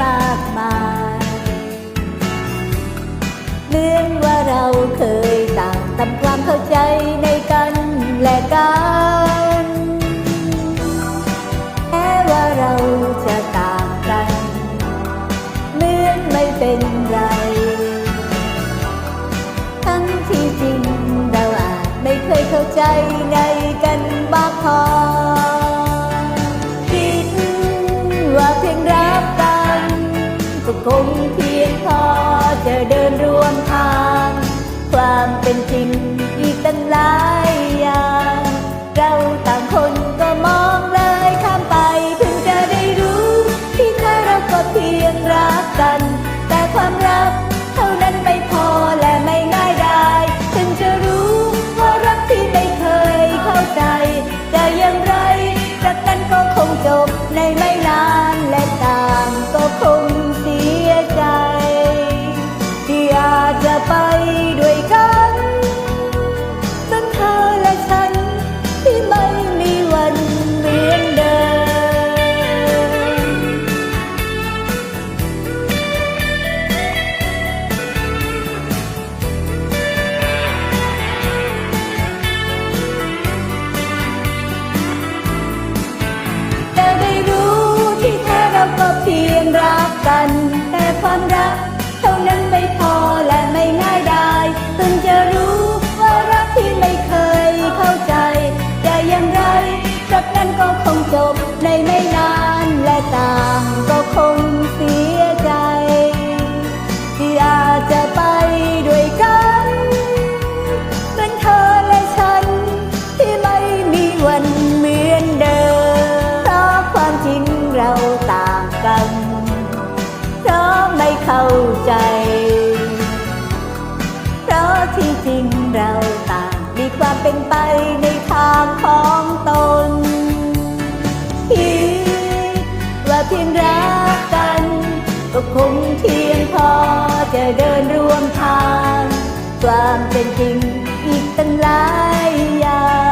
มายเหมือนว่าเราเคยต่างทำความเข้าใจในกันและกันแม้ว่าเราจะต่างกันเหมือนไม่เป็นไร ทั้งที่จริงเราอาจไม่เคยเข้าใจในกันมากพอคิดว่าเพียงเรักกันก็ คงเพียงพอจะเดินร่วมทาง ความเป็นจริงอีกตั้งหลายอย่าง เราต่างคนก็มองเลยข้ามไปเพิ่งจะได้รู้ ที่แท้เราก็เพียงรักกัน แต่ความรักเท่านั้นไม่พอและไม่ง่ายได้ถึงจะรู้ว่ารักที่ไม่เคยเข้าใจจะอย่างไรรักนั้นก็คงจบในไม่นานและต่างก็คง กัน แต่ความรักเท่านั้นไม่พอ ใจ เพราะที่จริงเราต่างมีความเป็นไปในทางของตนคิดว่าเพียงรักกัน ก็คงเพียงพอจะเดินร่วมทาง ความเป็นจริงอีกตั้งหลายอย่างเราต่างคนก็มอง